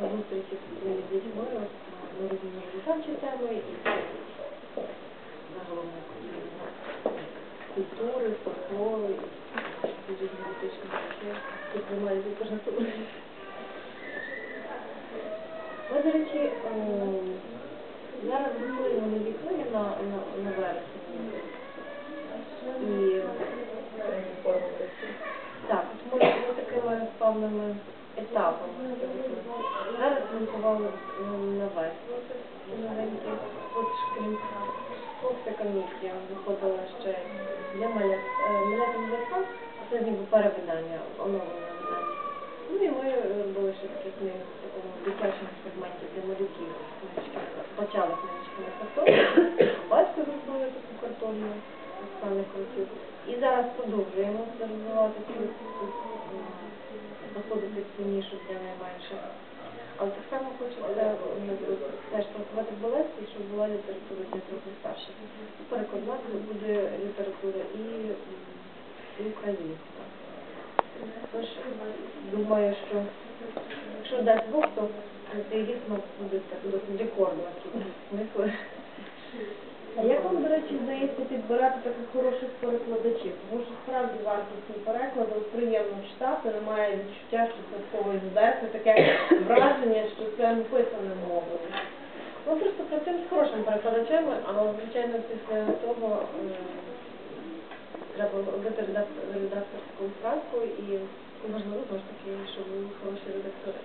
зустрічі дітьми от, на різні розвиткові теми і загалом культури, фольклору і різні речі, також на турі. Ми, до речі, ем, зараз готуємо нові книги на, на, на вересень. І так, ми, ми такими певними етапами. Зараз ми ховали на весну такі новенькі. От крім Курська комісія виходила ще для малят малятин весна, це ніби перевидання, оновлення видання. Ну і ми робили ще такі книги в такому дитячому сегменті для малюків. Почали книжки на картоні, батько зробили таку картонну Оксани Крутюк. І зараз продовжуємо розвивати цю заходити в нішу для найменших. Хочеться теж працювати в Болесті, щоб була література для трохи старших. Перекладати буде література і, і українська. Тож, думаю, що якщо дасть Бог, то цей рік у нас буде досить рекордна речі, вдається підбирати таких хороших перекладачів? Тому що справді вартісні переклади приємно читати, немає відчуття, що це когось здеться, таке враження, що це написане мовою. Ми просто працюємо з хорошими перекладачами, але, звичайно, після того е, треба робити редак- редакторську працю і важливо знову ж таки, щоб були хороші редактори.